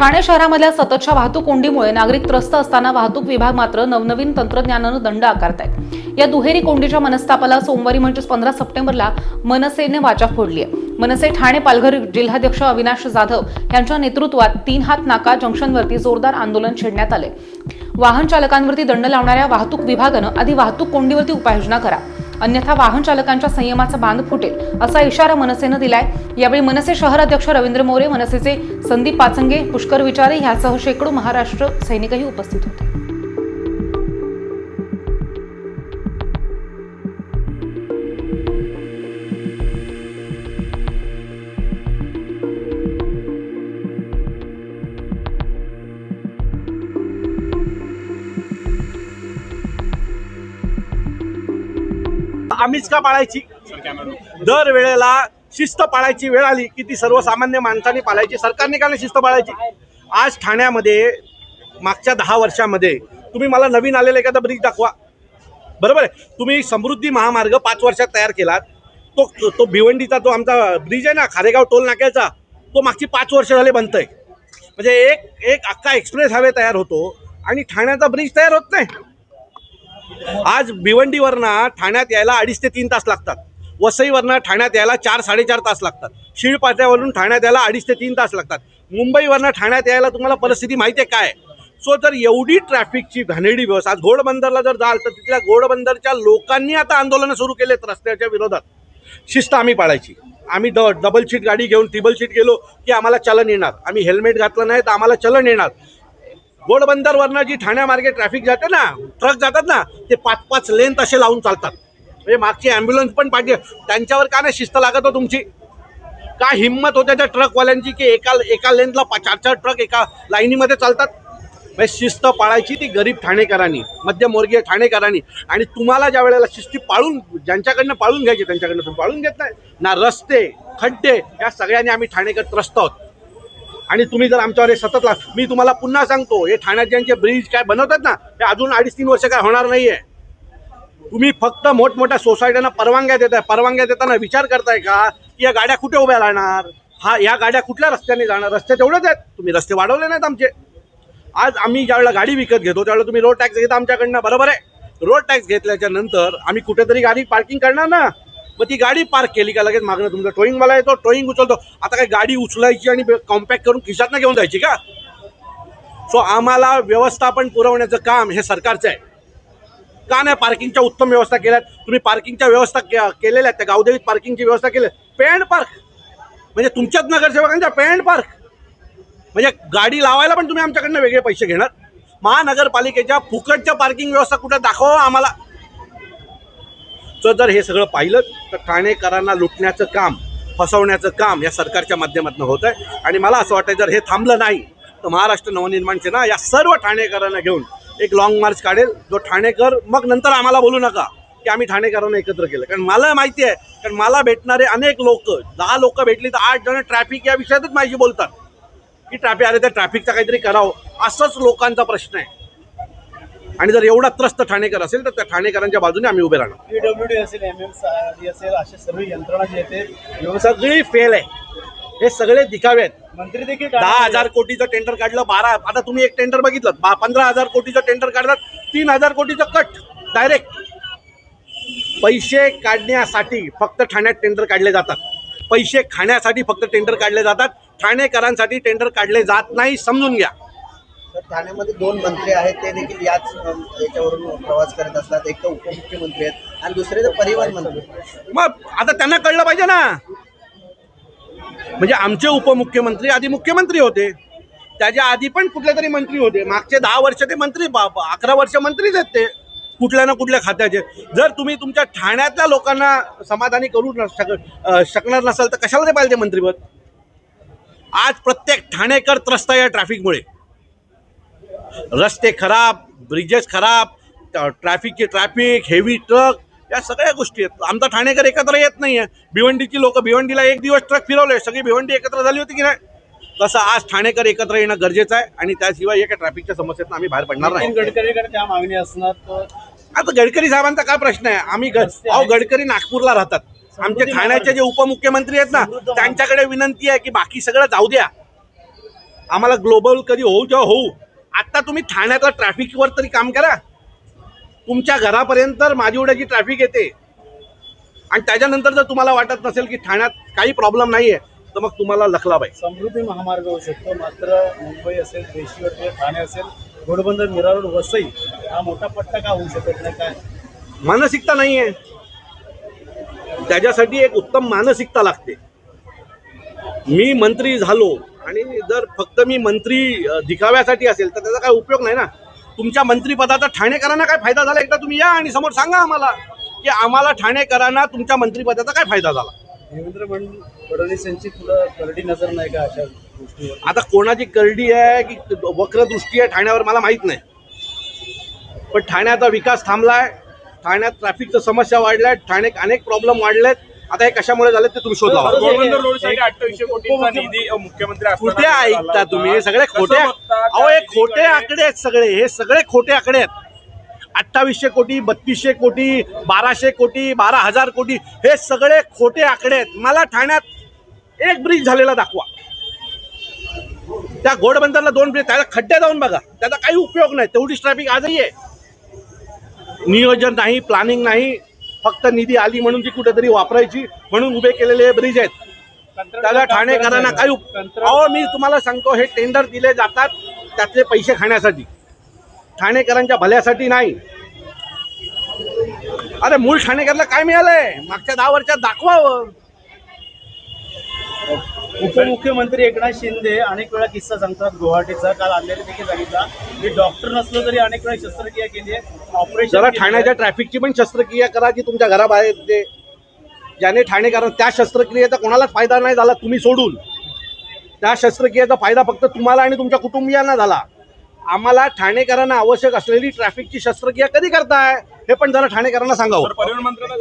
ठाणे शहरामधल्या सततच्या वाहतूक कोंडीमुळे नागरिक त्रस्त असताना वाहतूक विभाग मात्र नवनवीन तंत्रज्ञानानं दंड आकारतायत. या दुहेरी कोंडीच्या मनस्तापाला सोमवारी म्हणजेच पंधरा सप्टेंबरला मनसेने वाचा फोडली आहे मनसे ठाणे पालघर जिल्हाध्यक्ष अविनाश जाधव यांच्या नेतृत्वात तीन हात नाका जंक्शनवरती जोरदार आंदोलन छेडण्यात आले वाहन चालकांवरती दंड लावणाऱ्या वाहतूक विभागानं आधी वाहतूक कोंडीवरती उपाययोजना करा. अन्यथा वाहन चालकांच्या संयमाचा बांध फुटेल असा इशारा मनसेनं दिलाय. यावेळी मनसे शहर अध्यक्ष रवींद्र मोरे मनसेचे संदीप पाचंगे पुष्कर विचारे यासह शेकडो महाराष्ट्र सैनिकही उपस्थित होते. आम्हीच का पाळायची? दर वेळेला शिस्त पाळायची वेळ आली की ती सर्वसामान्य माणसाने पाळायची. सरकारने का नाही शिस्त पाळायची. आज ठाण्यामध्ये मागच्या दहा वर्षामध्ये तुम्ही मला नवीन आलेला एखादा ब्रिज दाखवा. बरोबर आहे? तुम्ही समृद्धी महामार्ग पाच वर्षात तयार केलात. तो तो भिवंडीचा तो आमचा ब्रिज आहे ना खारेगाव टोल नाक्याचा तो मागची पाच वर्ष झाले बनतोय म्हणजे एक एक अख्खा एक्सप्रेस हायवे तयार होतो आणि ठाण्याचा ब्रिज तयार होत नाही. आज भिवंडीवरनं ठाण्यात यायला अडीच ते तीन तास लागतात. वसईवरनं ठाण्यात यायला चार साडेचार तास लागतात. शिळपाट्यावरून ठाण्यात यायला अडीच ते तीन तास लागतात. मुंबईवरनं ठाण्यात यायला तुम्हाला परिस्थिती माहिती आहे काय? सो जर एवढी ट्रॅफिकची घाणेरडी व्यवस्था आज घोडबंदरला जर जाल तर तिथल्या घोडबंदरच्या लोकांनी आता आंदोलनं सुरू केलेत रस्त्याच्या विरोधात. शिस्त आम्ही पाळायची. आम्ही ड डबल सीट गाडी घेऊन ट्रिबल सीट गेलो की आम्हाला चलन येणार. आम्ही हेल्मेट घातलं नाही तर आम्हाला चलन येणार. घोडबंदरवरनं जी ठाण्यामार्गे ट्रॅफिक जाते ना ट्रक जातात ना ते पाच पाच लेन तसे लावून चालतात. म्हणजे मागची ॲम्ब्युलन्स पण पाहिजे. त्यांच्यावर का नाही शिस्त लागत हो तुमची? का हिंमत होत्या त्या ट्रकवाल्यांची की एका एका लेनला पा- चार चार ट्रक एका लाईनीमध्ये चालतात? म्हणजे शिस्त पाळायची ती गरीब ठाणेकरांनी मध्यमवर्गीय ठाणेकरांनी. आणि तुम्हाला ज्या वेळेला शिस्ती पाळून ज्यांच्याकडनं पाळून घ्यायची त्यांच्याकडनं तुम्ही पाळून घेत नाही. ना रस्ते खड्डे या सगळ्यांनी आम्ही ठाणेकर त्रस्त आहोत. आणि तुम्ही जर आमच्यावर हे सतत ला मी तुम्हाला पुन्हा सांगतो हे ठाण्यात ज्यांचे ब्रिज काय बनवतात ना ते अजून अडीच तीन वर्ष काय होणार नाहीये. तुम्ही फक्त मोठमोठ्या सोसायट्यांना परवानग्या देताय परवानग्या देताना विचार करताय का की या गाड्या कुठे उभ्या राहणार? हा या गाड्या कुठल्या रस्त्याने जाणार? रस्ते तेवढेच आहेत. तुम्ही रस्ते वाढवले नाहीत आमचे. आज आम्ही ज्यावेळेला गाडी विकत घेतो त्यावेळेला तुम्ही रोड टॅक्स घेता आमच्याकडनं बरोबर आहे? रोड टॅक्स घेतल्याच्या नंतर आम्ही कुठेतरी गाडी पार्किंग करणार ना? मग ती गाडी पार्क केली का लगेच मागणं तुमचं? टोईंगवाला येतो टोईंग उचलतो. आता काय गाडी उचलायची आणि कॉम्पॅक्ट करून खिशातनं घेऊन जायची का? सो आम्हाला व्यवस्थापन पुरवण्याचं काम हे सरकारचं आहे. का नाही पार्किंगच्या उत्तम व्यवस्था केल्यात? तुम्ही पार्किंगच्या व्यवस्था के- केलेल्या आहेत त्या गावदेवीत पार्किंगची व्यवस्था केली पेंड पार्क म्हणजे तुमच्याच नगरसेवकांच्या पेंड पार्क म्हणजे गाडी लावायला पण तुम्ही आमच्याकडनं वेगळे पैसे घेणार. महानगरपालिकेच्या फुकटच्या पार्किंग व्यवस्था कुठं दाखवा आम्हाला. तर जर हे सगळं पाहिलं तर ठाणेकरांना लुटण्याचं काम फसवण्याचं काम या सरकारच्या माध्यमातून होत आहे. आणि मला असं वाटतं जर हे थांबलं नाही तर महाराष्ट्र नवनिर्माण सेना या सर्व ठाणेकरांना घेऊन एक लॉंग मार्च काढेल. जो ठाणेकर मग नंतर आम्हाला बोलू नका की आम्ही ठाणेकरांना एकत्र केलं. कारण मला माहिती आहे कारण मला भेटणारे अनेक लोक दहा लोक भेटली तर आठ जण ट्रॅफिक या विषयातच माझी बोलतात. की ट्रॅफिक अरे त्या ट्रॅफिकचा काहीतरी करावं असंच लोकांचा प्रश्न आहे. आणि जर एवढा त्रस्त ठाणेकर असेल तर त्या ठाणेकरांच्या बाजूने आम्ही उभे राहणार. पीडब्ल्यूडी असेल एम एम असेल असे सर्व यंत्रणा जी सगळी फेल आहे. हे सगळे दिखावे आहेत. मंत्री देखील दहा हजार कोटीचं टेंडर काढलं बारा आता तुम्ही एक टेंडर बघितलं पंधरा हजार कोटीचं टेंडर काढतात तीन हजार कोटीचं कट डायरेक्ट पैसे काढण्यासाठी फक्त ठाण्यात टेंडर काढले जातात. पैसे खाण्यासाठी फक्त टेंडर काढले जातात. ठाणेकरांसाठी टेंडर काढले जात नाही समजून घ्या. तर ठाण्यामध्ये दोन मंत्री आहेत ते देखील याच याच्यावरून प्रवास करत असतात. एक तर उपमुख्यमंत्री आहेत आणि दुसरे तर परिवहन मंत्री मग आता त्यांना कळलं पाहिजे ना. म्हणजे आमचे उपमुख्यमंत्री आधी मुख्यमंत्री होते. त्याच्या आधी पण कुठले तरी मंत्री होते. मागचे दहा वर्ष ते मंत्री अकरा वर्ष मंत्रीच आहेत ते. कुठल्या ना कुठल्या खात्याचे. जर तुम्ही तुमच्या ठाण्यातल्या लोकांना समाधानी करू शक शकणार नसाल तर कशाला ते पाहिजे मंत्रीपद? आज प्रत्येक ठाणेकर त्रस्त आहे या ट्रॅफिकमुळे रस्ते खराब ब्रिजेस खराब ट्रॅफिकचे ट्रॅफिक हेवी ट्रक या सगळ्या गोष्टी आहेत. आमचा ठाणेकर एकत्र येत नाही आहे भिवंडीची लोक भिवंडीला एक दिवस ट्रक फिरवले. सगळी भिवंडी एकत्र झाली होती की नाही? तसं आज ठाणेकर एकत्र येणं गरजेचं आहे आणि त्याशिवाय एका ट्रॅफिकच्या समस्येतून आम्ही बाहेर पडणार नाही. नितीन गडकरीकडे त्या मागणी असणार तर? आता गडकरी साहेबांचा काय प्रश्न आहे? आम्ही अहो गडकरी नागपूरला राहतात. आमचे ठाण्याचे जे उपमुख्यमंत्री आहेत ना त्यांच्याकडे विनंती आहे की बाकी सगळं जाऊ द्या. आम्हाला ग्लोबल कधी होऊ जेव्हा होऊ. आत्ता तुम्ही ठाण्यातल्या ट्रॅफिकवर तरी काम करा. तुमच्या घरापर्यंत माझीवड्याची ट्रॅफिक येते. आणि त्याच्यानंतर जर तुम्हाला वाटत नसेल की ठाण्यात काही प्रॉब्लेम नाही आहे तर मग तुम्हाला लखला पाहिजे समृद्धी महामार्ग होऊ शकतो. मात्र मुंबई असेल देशीवर किंवा ठाणे असेल घोडबंदर मीरा रोड वसई हा मोठा पट्टा का होऊ शकत नाही? काय? मानसिकता नाही आहे त्याच्यासाठी एक उत्तम मानसिकता लागते. मी मंत्री झालो आणि जर फक्त मी मंत्री दिखाव्यासाठी असेल तर त्याचा काय उपयोग नाही ना? तुमच्या मंत्रिपदाचा ठाणेकरांना काय फायदा झाला? एकदा तुम्ही या आणि समोर सांगा आम्हाला की आम्हाला ठाणेकरांना तुमच्या मंत्रिपदाचा काय फायदा झाला? देवेंद्र फड- फडणवीस यांची पुढं करडी नजर नाही का अशा गोष्टीवर? आता कोणाची करडी आहे की वक्रदृष्टी आहे ठाण्यावर मला माहीत नाही. पण ठाण्याचा विकास थांबलाय ठाण्यात ट्रॅफिकच्या समस्या वाढल्या ठाण्यात अनेक प्रॉब्लेम वाढलेत. आता हे कशामुळे झाले ते तुम्ही शोध लावा. पोरबंदर रोडसाठी अठ्ठावीसशे कोटींचा निधी अ, मुख्यमंत्री असताना कुठे ऐकता. तुम्ही. हे सगळे खोटे अहो हे खोटे? आकडे आहेत सगळे. हे सगळे खोटे आकडे आहेत. अठ्ठावीसशे कोटी बत्तीसशे कोटी बाराशे कोटी बारा हजार कोटी हे सगळे खोटे आकडे आहेत. मला ठाण्यात एक ब्रिज झालेला दाखवा. त्या घोडबंदरला दोन ब्रिज त्याला खड्डे जाऊन बघा. त्याचा काही उपयोग नाही. तेवढीच ट्रॅफिक आजही आहे. नियोजन नाही प्लॅनिंग नाही. फक्त निधी आली म्हणून ती कुठेतरी वापरायची म्हणून उभे केलेले ब्रिज आहेत. त्याला ठाणेकरांना उप- अहो मी तुम्हाला सांगतो हे टेंडर दिले जातात त्यातले पैसे खाण्यासाठी. ठाणेकरांच्या भल्यासाठी नाही. अरे मूळ ठाणेकरला काय मिळालंय? मागच्या दहा वर्षात दाखवावं. उपमुख्यमंत्री एकनाथ शिंदे अनेक वेळा किस्सा सांगतात गुवाहाटीचा. काल आणलेले देखील सांगितला की डॉक्टर नसलो तरी अनेक वेळा शस्त्रक्रिया केली आहे. ऑपरेशन जरा. ठाण्याच्या ट्रॅफिकची पण शस्त्रक्रिया करा की तुमच्या घराबाहेर ते ज्याने ठाणेकर त्या शस्त्रक्रियेचा कोणालाच फायदा नाही झाला तुम्ही सोडून. त्या शस्त्रक्रियेचा फायदा फक्त तुम्हाला आणि तुमच्या कुटुंबियांना झाला. आम्हाला ठाणेकरांना आवश्यक असलेली ट्रॅफिकची शस्त्रक्रिया कधी करताय हे पण जरा ठाणेकरांना सांगावं. परिवहन मंत्र्यांना